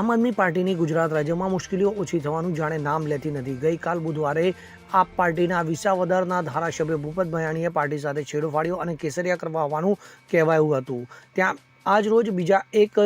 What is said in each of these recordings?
આમ આદમી પાર્ટીની ગુજરાત રાજ્યમાં મુશ્કેલીઓ ઓછી થવાનું જાણે નામ લેતી નથી. ગઈકાલ બુધવારે આપ પાર્ટીના વિસાવદરના ધારાસભ્ય ભૂપત ભયાણીએ પાર્ટી સાથે છેડો ફાડ્યો અને કેસરિયા કરવા હોવાનું કહેવાયું હતું. ત્યાં આજ રોજ બીજા એક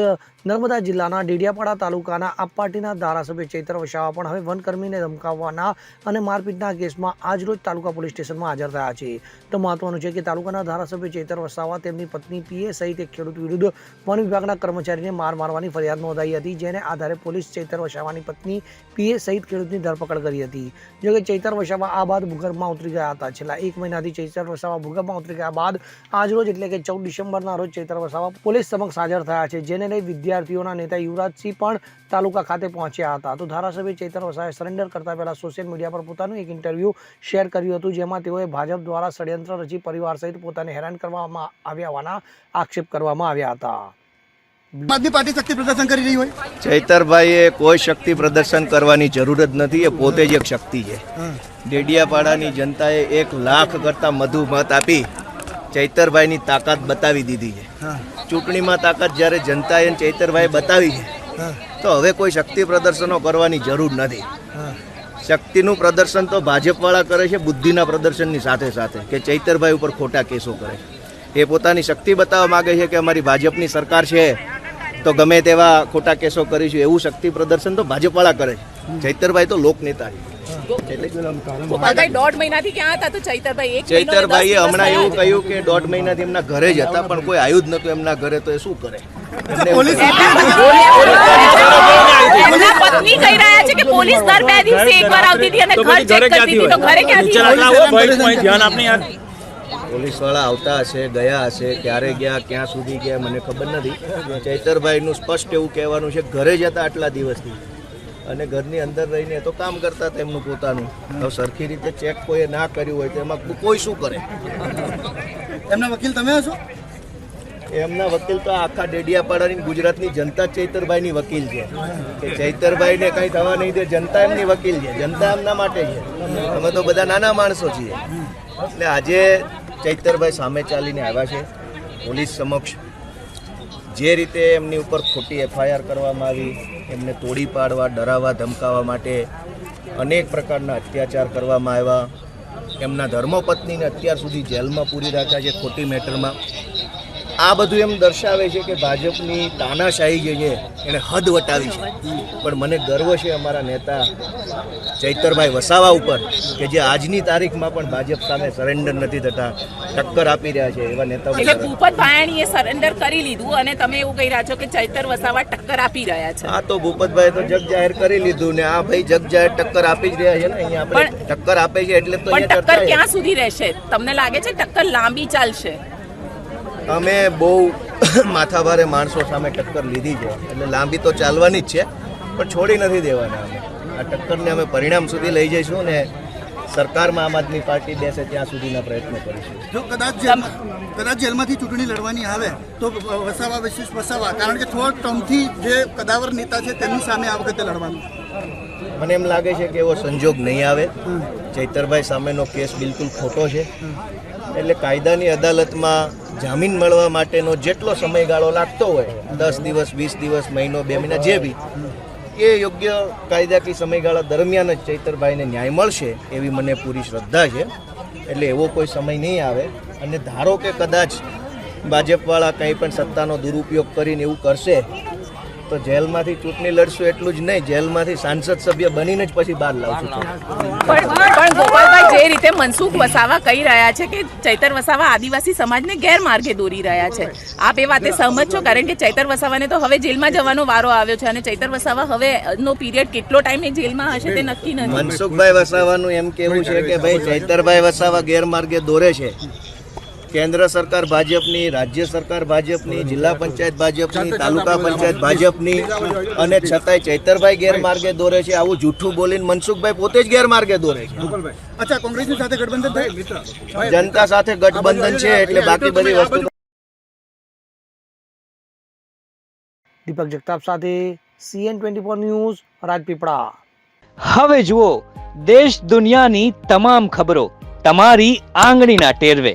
નર્મદા જિલ્લાના ડેડિયાપાડા તાલુકાના આપ પાર્ટીના ધારાસભ્ય ચૈત્ર વસાવા પણ હવે વનકર્મીને ધમકાવવાના અને મારપીટના કેસમાં આજરોજ તાલુકા પોલીસ સ્ટેશનમાં હાજર થયા છે. તો મહત્વનું છે કે તાલુકાના ધારાસભ્ય ચૈતર વસાવા તેમની પત્ની પીએ સહિત એક ખેડૂત વિરુદ્ધ વન વિભાગના કર્મચારીને માર મારવાની ફરિયાદ નોંધાઈ હતી, જેને આધારે પોલીસ ચૈતર વસાવાની પત્ની પીએ સહિત ખેડૂતની ધરપકડ કરી હતી. જોકે ચૈતર વસાવા આ બાદ ભૂગર્ભમાં ઉતરી ગયા હતા. છેલ્લા એક મહિનાથી ચૈતર વસાવા ભૂગર્ભમાં ઉતરી ગયા બાદ આજ રોજ એટલે કે ચૌદ ડિસેમ્બરના રોજ ચૈતર વસાવા પોલીસ સમક્ષ હાજર થયા છે, જેને લઈ વિદ્યાર્થીઓના નેતા યુવરાજસિંહ પણ તાલુકા ખાતે પહોંચ્યા હતા. તો ધારાસભ્ય ચેતન વસાએ સરેન્ડર કરતા પહેલા સોશિયલ મીડિયા પર પોતાનું એક ઇન્ટરવ્યૂ શેર કર્યું હતું જેમાં તેઓએ ભાજપ દ્વારા ષડયંત્ર રચી પરિવાર સહિત પોતાને હેરાન કરવામાં આવ્યા હોવાના આક્ષેપ કરવામાં આવ્યા હતા. આદમી પાર્ટી શક્તિ પ્રદર્શન કરી રહી હોય? ચૈતરભાઈએ કોઈ શક્તિ પ્રદર્શન કરવાની જરૂર જ નથી એ પોતે જ એક શક્તિ છે. ડેડિયાપાડાની જનતાએ એક લાખ કરતાં વધુ મત આપી ચૈતરભાઈની તાકાત બતાવી દીધી છે. ચૂંટણીમાં તાકાત જ્યારે જનતાએ અને ચૈતરભાઈએ બતાવી છે તો હવે કોઈ શક્તિ પ્રદર્શનો કરવાની જરૂર નથી. શક્તિનું પ્રદર્શન તો ભાજપવાળા કરે છે બુદ્ધિના પ્રદર્શનની સાથે સાથે કે ચૈતરભાઈ ઉપર ખોટા કેસો કરે. એ પોતાની શક્તિ બતાવવા માગે છે કે અમારી ભાજપની સરકાર છે તો ગમે તેવા ખોટા કેસો કરીશું. એવું શક્તિ પ્રદર્શન તો ભાજપવાળા કરે છે. ચૈતરભાઈ તો લોકનેતા છે. ગોપાલભાઈ દોઢ મહિનાથી ક્યાં હતા તો ચૈતરભાઈ એક મહિનો ને દસ ચૈતરભાઈએ હમણાં એવું કહ્યું કે દોઢ મહિનાથી એમના ઘરે જ હતા પણ કોઈ આવ્યું જ નતું એમના ઘરે તો એ શું કરે? પોલીસ એમના પત્ની કહી રહ્યા છે કે પોલીસ દર બે દિવસે એકવાર આવતી હતી અને ઘર ચેક કરતી હતી. તો ઘરે ક્યાંથી પોલીસવાળા આવતા હશે ગયા હશે ક્યારે ગયા ક્યાં સુધી ગયા મને ખબર નથી. ચૈતરભાઈનું સ્પષ્ટ એવું કહેવાનું છે કે ઘરે જતા હતા આટલા દિવસથી. અને ઘરની અંદર રહીને તો કામ કરતા હતા એમનું પોતાનું. હવે સરખી રીતે ચેક કોઈએ ના કર્યું હોય તો એમાં કોઈ શું કરે? એમના વકીલ તમે હશો? એમના વકીલ તો આખા ડેડિયાપાડાની ગુજરાતની જનતા ચૈતરભાઈની વકીલ છે. કે ચૈતરભાઈને કંઈ થવા નહીં દે જનતા એમની વકીલ છે. જનતા એમના માટે છે. અમે તો બધા નાના માણસો છીએ. એટલે આજે ચૈતરભાઈ સામે ચાલીને આવ્યા છે. પોલીસ સમક્ષ જે રીતે એમની ઉપર ખોટી એફઆઈઆર કરવામાં આવી, એમને તોડી પાડવા, ડરાવવા, ધમકાવવા માટે અનેક પ્રકારના અત્યાચાર કરવામાં આવ્યા. એમના ધર્મપત્નીને અત્યાર સુધી જેલમાં પૂરી રાખ્યા છે ખોટી મેટરમાં. આ બધું એમ દર્શાવે છે કે ભાજપની તાનાશાહી જે છે એણે હદ વટાવી છે. પણ મને ગર્વ છે અમારા નેતા ચૈતરભાઈ વસાવા ઉપર કે જે આજની તારીખમાં પણ ભાજપ સામે સરેન્ડર નથી થતા ટક્કર આપી રહ્યા છે એવા નેતાઓ એટલે ભૂપત ભાયાણીએ સરેન્ડર કરી લીધું અને તમે એવું કહી રહ્યા છો કે ચૈતર વસાવા ટક્કર આપી રહ્યા છે. આ તો ભૂપતભાઈ તો જગ જાહેર કરી લીધું ને આ ભાઈ જગ જાહેર ટક્કર આપી જ રહ્યા છે ને અહીંયા આપણે પણ- ટક્કર આપે છે એટલે તો ટક્કર ક્યાં સુધી રહેશે? તમને લાગે છે ટક્કર લાંબી ચાલશે? અમે બહુ માથાભારે માણસો સામે ટક્કર લીધી છે. એટલે લાંબી તો ચાલવાની જ છે પણ છોડી નથી દેવાના અમે. આ ટક્કરને અમે પરિણામ સુધી લઈ જઈશું ને સરકારમાં આમ આદમી પાર્ટી બેસે ત્યાં સુધીના પ્રયત્નો કરીશું. જો કદાચ કદાચ જેલમાંથી ચૂંટણી લડવાની આવે તો વસાવા વિશેષ વસાવા. કારણ કે થોડા ટર્મથી જે કદાવર નેતા છે તેમની સામે આ વખતે લડવાનું. મને એમ લાગે છે કે એવો સંજોગ નહીં આવે. ચૈતરભાઈ સામેનો કેસ બિલકુલ ખોટો છે. એટલે કાયદાની અદાલતમાં જામીન મળવા માટેનો જેટલો સમયગાળો લાગતો હોય, દસ દિવસ, વીસ દિવસ, મહિનો, બે મહિના જે બી, એ યોગ્ય કાયદાકીય સમયગાળા દરમિયાન જ ચૈતરભાઈને ન્યાય મળશે એવી મને પૂરી શ્રદ્ધા છે. એટલે એવો કોઈ સમય નહીં આવે. અને ધારો કે કદાચ ભાજપવાળા કંઈ પણ સત્તાનો દુરુપયોગ કરીને એવું કરશે તો જેલમાંથી ચૂંટણી લડશું એટલું જ નહીં જેલમાંથી સાંસદ સભ્ય બનીને જ પછી બહાર લાવશું. પણ પણ ગોપાલભાઈ જે રીતે મનસુખ વસાવા કહી રહ્યા છે કે ચૈતર વસાવા આદિવાસી સમાજને ગેરમાર્ગે દોરી રહ્યા છે. આપ એ વાતે સહમત છો કારણ કે ચૈતર વસાવાને તો હવે જેલમાં જવાનો વારો આવ્યો છે અને ચૈતર વસાવા હવે નો પીરિયડ કેટલો ટાઈમ એ જેલમાં હશે તે નક્કી નથી. મનસુખભાઈ વસાવાનું એમ કેવું છે કે ભાઈ ચૈતરભાઈ વસાવા ગેરમાર્ગે દોરે છે. કેન્દ્ર સરકાર ભાજપની રાજ્ય સરકાર ભાજપની જિલ્લા પંચાયત ભાજપની તાલુકા પંચાયત ભાજપની અને છતાંય ચૈતરભાઈ ગેરમાર્ગે દોરે છે. આવું જૂઠું બોલીને મનસુખભાઈ પોતે જ ગેરમાર્ગે દોરે છે. અચ્છા કોંગ્રેસની સાથે ગઠબંધન જનતા સાથે ગઠબંધન છે એટલે બાકી બધી વસ્તુ દીપક જગતાપ સાથે CN twenty four news Rajpipla. હવે જુઓ દેશ દુનિયાની તમામ ખબરો તમારી આંગળીના ટેરવે.